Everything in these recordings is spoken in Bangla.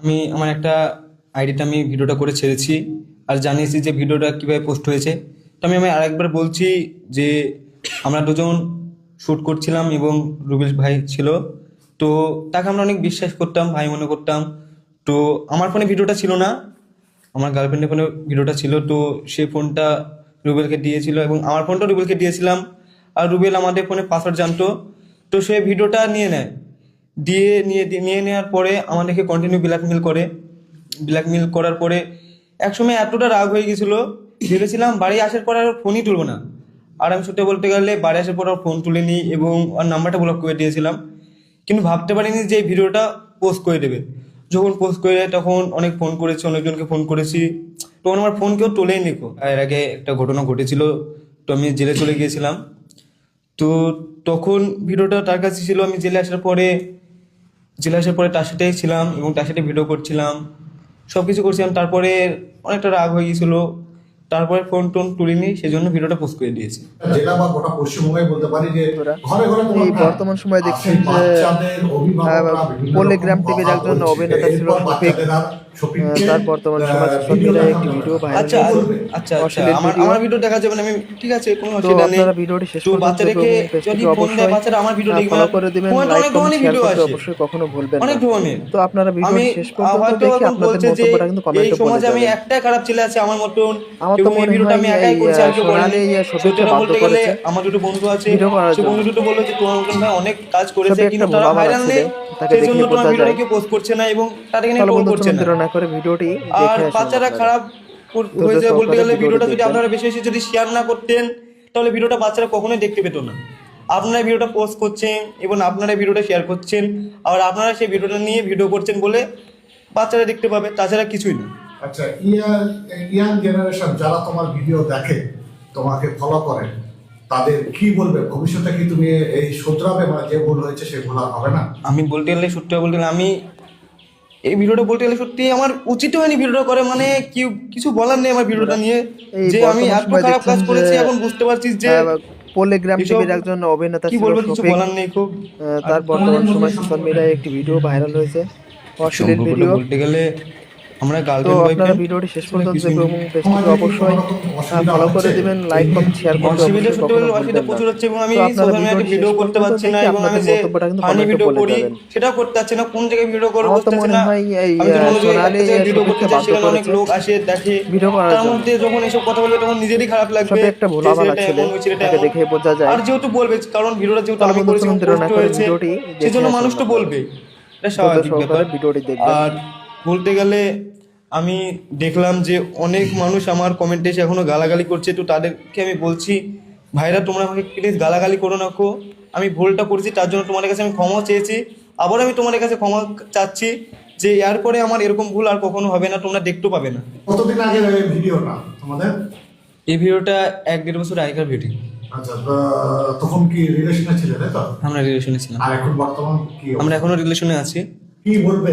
আমি আমার একটা আইডিতে আমি ভিডিওটা করে ছেড়েছি আর জানিয়েছি যে ভিডিওটা কীভাবে পোস্ট হয়েছে। তো আমি আমি আরেকবার বলছি যে আমরা দুজন শ্যুট করছিলাম এবং রুবেশ ভাই ছিল। তো তাকে আমরা অনেক বিশ্বাস করতাম, ভাই মনে করতাম। তো আমার ফোনে ভিডিওটা ছিল না, আমার গার্লফ্রেন্ডের ফোনে ভিডিওটা ছিল। তো সে ফোনটা রুবেলকে দিয়েছিল এবং আমার ফোনটা রুবেলকে দিয়েছিলাম। আর রুবেল আমাদের ফোনে পাসওয়ার্ড জানতো। তো সে ভিডিওটা নিয়ে নেয়। দিয়ে নিয়ে নিয়ে নেওয়ার পরে আমাদেরকে কন্টিনিউ ব্ল্যাকমেল করে। ব্ল্যাকমেল করার পরে একসময় এতটা রাগ হয়ে গেছিল, ভেবেছিলাম বাড়ি আসার পর আর ফোনই তুলবো না। আর আমি সত্যি বলতে গেলে বাড়ি আসার পর আর ফোন তুলিনি এবং আর নাম্বারটা ব্লক করে দিয়েছিলাম। কিন্তু ভাবতে পারিনি যে এই ভিডিওটা পোস্ট করে দেবে। যখন পোস্ট করে তখন অনেক ফোন করেছি, অনেকজনকে ফোন করেছি। তখন আমার ফোন কেউ তোলেই নিকো এর আগে একটা ঘটনা ঘটেছিল, তো আমি জেলে চলে গিয়েছিলাম। তো তখন ভিডিওটা তার কাছে ছিল, আমি জেলে আসার পরে জেলে আসার পরে তার সাথেই ছিলাম এবং তার সাথে ভিডিও করছিলাম। সব কিছু করছিলাম তারপরে অনেকটা রাগ হয়ে গিয়েছিল তারপরে ফোন টোন তুলিনি সেজন্য ভিডিওটা পোস্ট করে দিয়েছি। জেলা বা গোটা পশ্চিমবঙ্গে বলতে পারি যে ঘরে ঘরে তোমার এই বর্তমান সময়ে দেখছেন যে, রকম টিভির একজন অভিনেতা ছিল এরপর শফিক। বাচ্চাদের আর শফিককে, তার বর্তমান সমাজ ভিডিও একটি ভিডিও ভাইরাল আচ্ছা আচ্ছা আচ্ছা আমার আমার ভিডিও দেখা যাবে না আমি ঠিক আছে কোনো অসুবিধা নেই আপনারা ভিডিওটি শেষ পর্যন্ত বাচ্চাদেরকে দেখুন, যদি ফোন দেয় বাচ্চারা আমার ভিডিও আহ, দেখবে করে দিবেন লাইক কমেন্ট শেয়ার ভিডিও করতে অবশ্যই কখনো ভুলবেন না। অনেক ধরনের। তো আপনারা আমি ভিডিওটি শেষ পর্যন্ত দেখে আপনাদের মন্তব্যটা কিন্তু সমাজে আমি একটাই খারাপ ছেলে আছে আমার মতন আমার তো মনে ভিডিওটা আমি হয় একাই করছি আর কেউ করেনি। সত্যি বলতে গেলে আমার দুটো বন্ধু আছে ভিডিও সে বন্ধু দুটো বলল যে তোমার মতন ভাই অনেক কাজ করেছে কিন্তু তারা ভাইরাল নেই। তাকে দেখে বোঝা ভিডিওটা যায়। কেউ পোস্ট করছে না এবং নিয়ে তাহলে ট্রোল করছে না। না করে ভিডিওটি আর বাচ্চারা খারাপ হয়ে যায় বলতে গেলে ভিডিওটা ভিডিওটা যদি আপনারা বেশি বেশি যদি শেয়ার না করতেন তাহলে ভিডিওটা বাচ্চারা কখনোই দেখতে পেতো না। আপনারা ভিডিওটা পোস্ট করছেন এবং আপনারা ভিডিওটা শেয়ার করছেন। আর আপনারা সেই ভিডিওটা নিয়ে ভিডিও করছেন বলে বাচ্চারা দেখতে পাবে তাছাড়া কিছুই না। আচ্ছা ইয়ার ইয়াং জেনারেশন যারা তোমার ভিডিও দেখে তোমাকে ফলো করে তাদের কি বলবে? ভবিষ্যতে কি তুমি এই শুধরাবে মানে যে ভুল হয়েছে সে ভুল আর হবে না? আমি বলতে গেলে সত্যি বলতে গেলে আমি এই ভিডিওটা বলতে গেলে সত্যি আমার উচিত হয়নি ভিডিওটা করে মানে কি কিছু বলার নেই আমার ভিডিওটা নিয়ে। যে আমি এত খারাপ কাজ করেছি এখন বুঝতে পারছিস যে এসব টিভির একজন অভিনেতা কি বলব কিছু বলার নেই খুব। তার বর্তমান সময় সোশ্যাল মিডিয়ায় একটি ভিডিও ভাইরাল হয়েছে। অশ্লীল ভিডিও বলতে গেলে আমরা তো গার্লফ্রেন্ড আপনারা ভিডিওটি শেষ পর্যন্ত দেখবেন এবং পেজটিকে অবশ্যই ফলো করে দিবেন লাইক কমেন্ট শেয়ার করতে অসুবিধা অবশ্যই অসুবিধা প্রচুর হচ্ছে এবং আমি সোশ্যাল মিডিয়াতে ভিডিও করতে পারছি না এবং আমি যে ফানি ভিডিও করি। সেটাও করতে পারছি না কোন জায়গায় ভিডিও করব বুঝতে পারছি না আমি তো মনে সোনালি এই ভিডিও করতে যাই সেখানে অনেক লোক আসে দেখে ভিডিও করার তার জন্য। মধ্যে যখন এসব কথা বলবে তখন নিজেরই খারাপ লাগবে সবই একটা ভোলা ভালা ছেলে, তাকে দেখে বোঝা যায়। আর যেহেতু বলবে কারণ ভিডিওটা যেহেতু আমি করেছি এবং ভিডিওটি সেজন্য মানুষ তো বলবে এটা স্বাভাবিক ব্যাপার ভিডিওটি দেখবেন। আর বলতে গেলে আমি দেখলাম যে অনেক মানুষ আমার কমেন্টে এসে এখনও গালাগালি করছে। তো তাদেরকে আমি বলছি ভাইরা তোমরা আমাকে প্লিজ গালাগালি করো না কো। আমি ভুলটা করেছি তার জন্য তোমাদের কাছে আমি ক্ষমা চেয়েছি। আবার আমি তোমাদের কাছে ক্ষমা চাচ্ছি যে এরপরে আমার এরকম ভুল আর কখনো হবে না তোমরা দেখতেও পাবে না। কতদিন আগে ভিডিওটা তোমাদের? এই ভিডিওটা এক দেড় বছর আগেকার ভিডিও আচ্ছা তখন কি রিলেশনে ছিলে তাই তো? আমরা রিলেশনে ছিলাম। আর এখন বর্তমান কি আমরা এখনও রিলেশনে আছি। কি বলবে?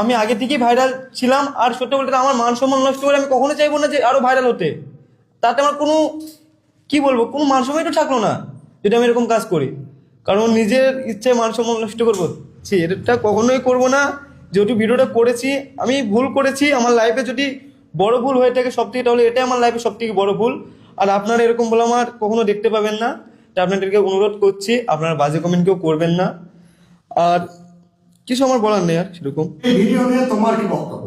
আমি আগে থেকেই ভাইরাল ছিলাম, আর সত্যি বলতে আমার মান সম্মান নষ্ট করে আমি কখনো চাইব না যে আরও ভাইরাল হতে। তাতে আমার কোনো, কি বলব, কোনো মান সম্মানই তো থাকল না, যদি আমি এরকম কাজ করি। কারণ নিজের ইচ্ছায় মান সম্মান নষ্ট করব। সে এটা কখনোই করব না। যেহেতু ভিডিওটা করেছি, আমি ভুল করেছি, আমার লাইফে যদি বড় ভুল হয়ে থাকে সব থেকে তাহলে এটাই আমার লাইফে সব থেকে বড় ভুল। আর আপনারা এরকম বলে আমার কখনো দেখতে পাবেন না। তাই আপনাদেরকে অনুরোধ করছি, আপনারা বাজে কমেন্ট কেউ করবেন না। আর কিছু আমার বলার নেই আর সেরকম। এই ভিডিও নিয়ে তোমার কি বক্তব্য?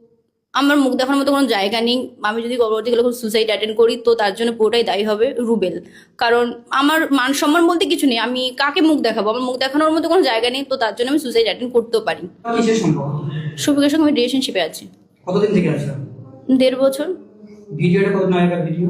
আমার মুখ দেখার মতো কোনো জায়গা নেই। আমি যদি পরবর্তীকালে কোনো সুসাইড অ্যাটেন্ড করি তো তার জন্য পুরোটাই দায়ী হবে রুবেল। কারণ আমার মান সম্মান বলতে কিছু নেই। আমি কাকে মুখ দেখাবো? আমার মুখ দেখানোর মতো কোনো জায়গা নেই তো তার জন্য আমি সুসাইড অ্যাটেন্ড করতেও পারি। কিসের সঙ্গে আমি রিলেশনশিপে আছি। কতদিন থেকে আছি? দেড় বছর। ভিডিওটা কত নায়িকার ভিডিও?